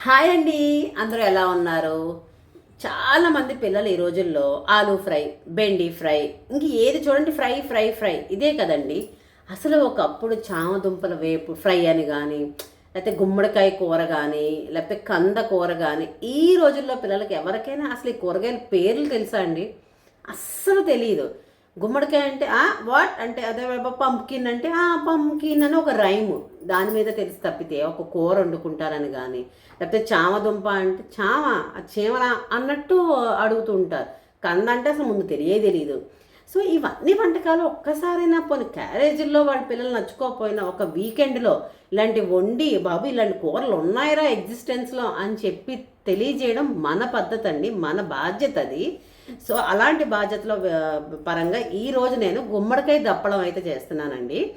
Hi అండి. అందరూ ఎలా ఉన్నారు? చాలా మంది పిల్లలు ఈ రోజుల్లో ఆలు ఫ్రై బెండి ఫ్రై ఇంక ఏది చూడండి ఫ్రై ఫ్రై ఫ్రై ఇదే కదండి. అసలు ఒకప్పుడు చామదుంపల వేపు ఫ్రై అని కానీ లేకపోతే గుమ్మడికాయ కూర కానీ లేకపోతే కంద కూర కానీ ఈ రోజుల్లో పిల్లలకి ఎవరికైనా అసలు ఈ కూరగాయల పేర్లు తెలుసా అండి? అస్సలు తెలియదు గుమ్మడికాయ అంటే ఆ వాట్ అంటే అదే పంకిన్ అంటే ఆ పంకిన్ అని ఒక రైము. దాని మీద తెలిసి తప్పితే ఒక కూర వండుకుంటారని కానీ లేకపోతే చామదుంప అంటే చామ చీమల అన్నట్టు అడుగుతూ ఉంటారు. కంద అంటే అసలు ముందు తెలియే తెలియదు సో ఇవన్నీ వంటకాలు ఒక్కసారైనా పోనీ క్యారేజీల్లో వాళ్ళ పిల్లలు నచ్చుకోకపోయినా ఒక వీకెండ్లో ఇలాంటి వండి బాబు ఇలాంటి కూరలు ఉన్నాయరా ఎగ్జిస్టెన్స్లో అని చెప్పి తెలియజేయడం మన పద్ధతి అండి మన బాధ్యత అది. సో అలాంటి బాధ్యతలో పరంగా ఈరోజు నేను గుమ్మడికాయ దప్పడం అయితే చేస్తున్నానండి.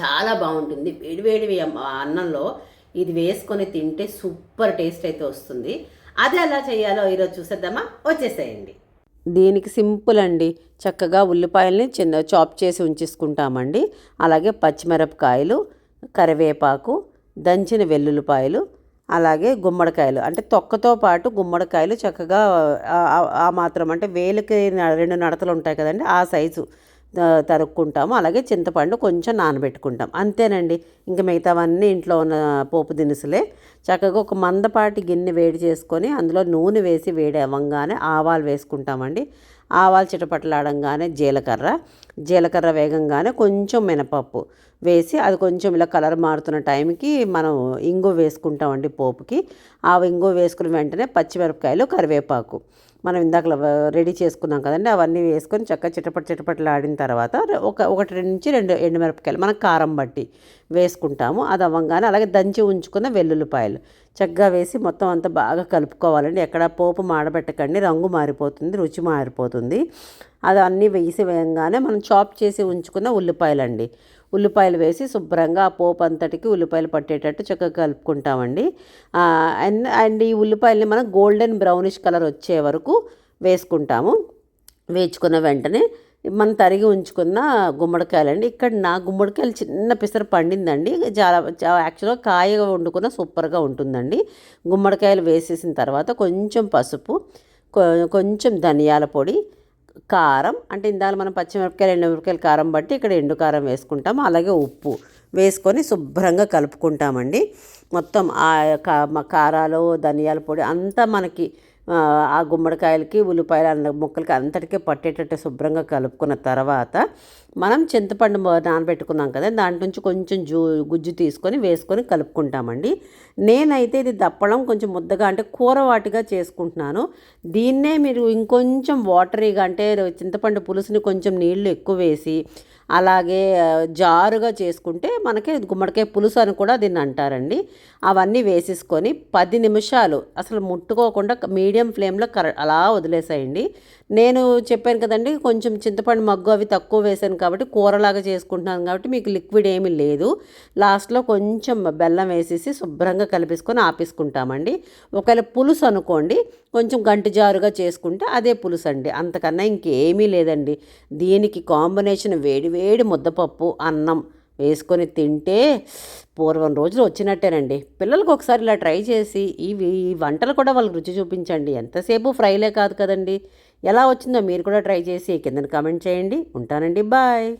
చాలా బాగుంటుంది. వేడివేడి అమ్మ- అన్నంలో ఇది వేసుకొని తింటే సూపర్ టేస్ట్ అయితే వస్తుంది. అది ఎలా చేయాలో ఈరోజు చూసేద్దామా? వచ్చేసేయండి. దీనికి సింపుల్ అండి. చక్కగా ఉల్లిపాయల్ని చిన్న చాప్ చేసి ఉంచేసుకుంటామండి. అలాగే పచ్చిమిరపకాయలు కరివేపాకు దంచిన వెల్లుల్లిపాయలు అలాగే గుమ్మడికాయలు. అంటే తొక్కతో పాటు గుమ్మడికాయలు చక్కగా ఆ- మాత్రం అంటే వేలుకి న- రెండు నడతలు ఉంటాయి కదండి ఆ సైజు తరుక్కుంటాము. అలాగే చింతపండు కొంచెం నానబెట్టుకుంటాం. అంతేనండి. ఇంకా మిగతావన్నీ ఇంట్లో ఉన్న పోపు దినుసులే. చక్కగా ఒక మందపాటి గిన్నె వేడి చేసుకొని అందులో నూనె వేసి వేడి అవ్వంగానే ఆవాలు వేసుకుంటామండి. ఆవాలు చిటపటలాడంగానే జీలకర్ర. జీలకర్ర వేగంగానే కొంచెం మినపప్పు వేసి అది కొంచెం ఇలా కలర్ మారుతున్న టైంకి మనం ఇంగు వేసుకుంటామండి పోపుకి. ఆ ఇంగు వేసుకున్న వెంటనే పచ్చిమిరపకాయలు కరివేపాకు. మనం ఇందాక రెడీ చేసుకున్నాం కదండి అవన్నీ వేసుకొని చక్కగా చిటపట చిటపటలు ఆడిన తర్వాత ఒక ఒకటి రెండు నుంచి రెండు ఎండుమిరపకాయలు మనం కారం బట్టి వేసుకుంటాము. అది అవ్వగానే అలాగే దంచి ఉంచుకున్న వెల్లుల్లిపాయలు. చక్కగా వేసి మొత్తం అంతా బాగా కలుపుకోవాలండి. ఎక్కడ పోపు మాడబెట్టకండి రంగు మారిపోతుంది రుచి మారిపోతుంది. అది అన్నీ వేసి వేయంగానే మనం చాప్ చేసి ఉంచుకున్న ఉల్లిపాయలండి. ఉల్లిపాయలు వేసి శుభ్రంగా ఆ పోపు అంతటికి ఉల్లిపాయలు పట్టేటట్టు చక్కగా కలుపుకుంటామండి. అండ్ అండ్ ఈ ఉల్లిపాయల్ని మనం గోల్డెన్ బ్రౌనిష్ కలర్ వచ్చే వరకు వేసుకుంటాము. వేచుకున్న వెంటనే మనం తరిగి ఉంచుకున్న గుమ్మడికాయలండి. ఇక్కడ నా గుమ్మడికాయలు చిన్న పిసర పండిందండి. చాలా యాక్చువల్గా కాయ వండుకున్న సూపర్గా ఉంటుందండి. గుమ్మడికాయలు వేసేసిన తర్వాత కొంచెం పసుపు కొ- కొంచెం ధనియాల పొడి కారం అంటే ఇందాక మనం పచ్చిమిరపకాయలు ఎండుమిరపకాయలు కారం బట్టి ఇక్కడ ఎండు కారం వేసుకుంటాం అలాగే ఉప్పు వేసుకొని శుభ్రంగా కలుపుకుంటామండి. మొత్తం ఆ కారాలు ధనియాల పొడి అంతా మనకి ఆ, గుమ్మడికాయలకి ఉల్లిపాయలు అన్న ముక్కలకి అంతటికీ పట్టేటట్టు శుభ్రంగా కలుపుకున్న తర్వాత మనం చింతపండు నానబెట్టుకున్నాం కదా దాంట్ నుంచి కొంచెం జూ గుజ్జు తీసుకొని వేసుకొని కలుపుకుంటామండి. నేనైతే ఇది దప్పడం కొంచెం ముద్దగా అంటే కూర వాటిగా చేసుకుంటున్నాను. దీన్నే మీరు ఇంకొంచెం వాటరీగా అంటే చింతపండు పులుసుని కొంచెం నీళ్ళు ఎక్కువ వేసి అలాగే జారుగా చేసుకుంటే మనకి గుమ్మడికాయ పులుసు అని కూడా దీన్ని అంటారండి. అవన్నీ వేసేసుకొని పది నిమిషాలు అసలు ముట్టుకోకుండా మీడియం ఫ్లేమ్లో కర అలా వదిలేసేయండి. నేను చెప్పాను కదండి కొంచెం చింతపండు మగ్గు అవి తక్కువ వేసాను కాబట్టి కూరలాగా చేసుకుంటున్నాను కాబట్టి మీకు లిక్విడ్ ఏమీ లేదు. లాస్ట్లో కొంచెం బెల్లం వేసేసి శుభ్రంగా కలిపేసుకొని ఆపేసుకుంటామండి. ఒకవేళ పులుసు అనుకోండి కొంచెం గంటి జారుగా చేసుకుంటే అదే పులుసు అండి అంతకన్నా ఇంకేమీ లేదండి. దీనికి కాంబినేషన్ వేడి వేడి ముద్దపప్పు అన్నం వేసుకొని తింటే పూర్వం రోజులు వచ్చినట్టేనండి. పిల్లలకు ఒకసారి ఇలా ట్రై చేసి ఇవి ఈ వంటలు కూడా వాళ్ళకి రుచి చూపించండి. ఎంతసేపు ఫ్రైలే కాదు కదండి. ఎలా వచ్చిందో మీరు కూడా ట్రై చేసి కింద కామెంట్ చేయండి. ఉంటానండి. బాయ్.